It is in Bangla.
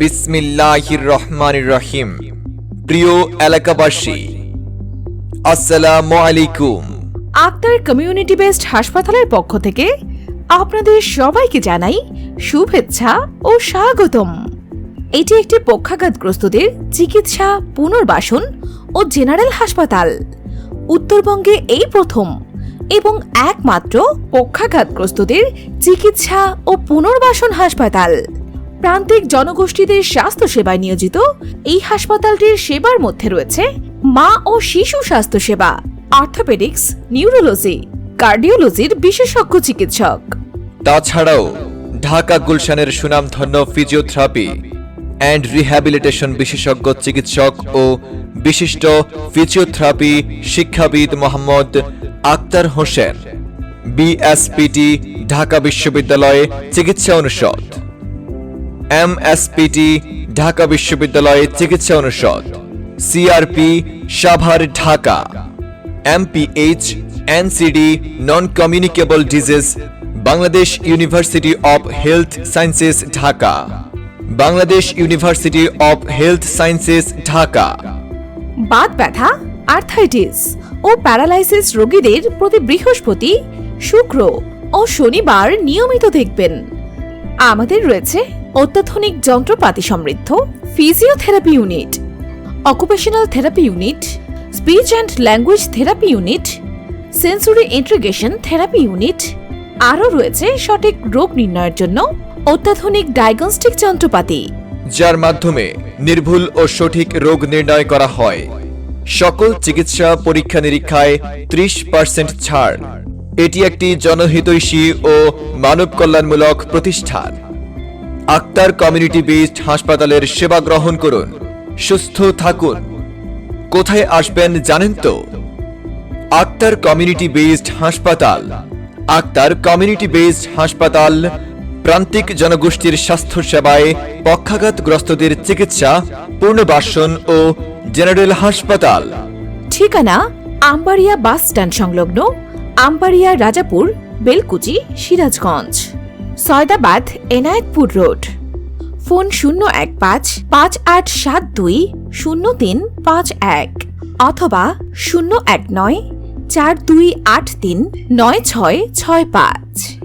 বিসমিল্লাহির রহমানির রহিম প্রিয় এলাকাবাসী, আসসালামু আলাইকুম। আক্তার কমিউনিটি বেসড হাসপাতালের পক্ষ থেকে আপনাদের সবাইকে জানাই শুভেচ্ছা ও স্বাগতম। এটি একটি পক্ষাঘাতগ্রস্তদের চিকিৎসা পুনর্বাসন ও জেনারেল হাসপাতাল। উত্তরবঙ্গে এই প্রথম এবং একমাত্র পক্ষাঘাতগ্রস্তদের চিকিৎসা ও পুনর্বাসন হাসপাতাল। প্রান্তিক জনগোষ্ঠীদের স্বাস্থ্যসেবায় নিয়োজিত, এই হাসপাতালটির সেবার মধ্যে রয়েছে মা ও শিশু স্বাস্থ্যসেবা, অর্থোপেডিক্স, নিউরোলজি, কার্ডিওলজির বিশেষজ্ঞ চিকিৎসক। তাছাড়াও ঢাকা গুলশানের সুনামধন্য ফিজিওথেরাপি অ্যান্ড রিহ্যাবিলিটেশন বিশেষজ্ঞ চিকিৎসক ও বিশিষ্ট ফিজিওথেরাপি শিক্ষাবিদ মোহাম্মদ আক্তার হোসেন, বিএসপিটি, ঢাকা বিশ্ববিদ্যালয়ে চিকিৎসা অনুষদ। এমএসপিটি ঢাকা বিশ্ববিদ্যালয়ে চিকিৎসা অনুষদ। CRP Savar, Dhaka. MPH NCD non communicable disease Bangladesh university of health sciences, Dhaka. Bangladesh university of health sciences, Dhaka. Baat ব্যথা, আর্থাইটিস ও প্যারালাইসিস রোগীদের প্রতি বৃহস্পতি, শুক্র ও শনিবার নিয়মিত দেখবেন। আমাদের রয়েছে অত্যাধুনিক যন্ত্রপাতি সমৃদ্ধ physiotherapy unit occupational therapy unit speech and language therapy unit sensory integration therapy unit আরও রয়েছে সঠিক রোগ নির্ণয়ের জন্য অত্যাধুনিক ডায়াগনস্টিক যন্ত্রপাতি। যার মাধ্যমে নির্ভুল ও সঠিক রোগ নির্ণয় করা হয়। সকল চিকিৎসা পরীক্ষা নিরীক্ষায় ত্রিশ পার্সেন্ট ছাড়। এটি একটি জনহিতৈষী ও মানব কল্যাণমূলক প্রতিষ্ঠান। আক্তার কমিউনিটি বেসড হাসপাতালের সেবা গ্রহণ করুন। সুস্থ থাকুন। কোথায় আসবেন জানেন তো? আক্তার কমিউনিটি বেসড হাসপাতাল। আক্তার কমিউনিটি বেসড হাসপাতাল প্রান্তিক জনগোষ্ঠীর স্বাস্থ্য সেবায় পক্ষাঘাতগ্রস্তদের চিকিৎসা, পুনর্বাসন ও জেনারেল হাসপাতাল। ঠিকানা? আম্বারিয়া বাস স্ট্যান্ড সংলগ্ন আম্বারিয়া রাজাপুর, বেলকুচি, সিরাজগঞ্জ। সয়দাবাদ, এনায়েতপুর রোড। ফোন শূন্য এক পাঁচ পাঁচ আট সাত দুই শূন্য তিন পাঁচ এক অথবা শূন্য এক নয় চার দুই আট তিন নয় ছয় ছয় পাঁচ।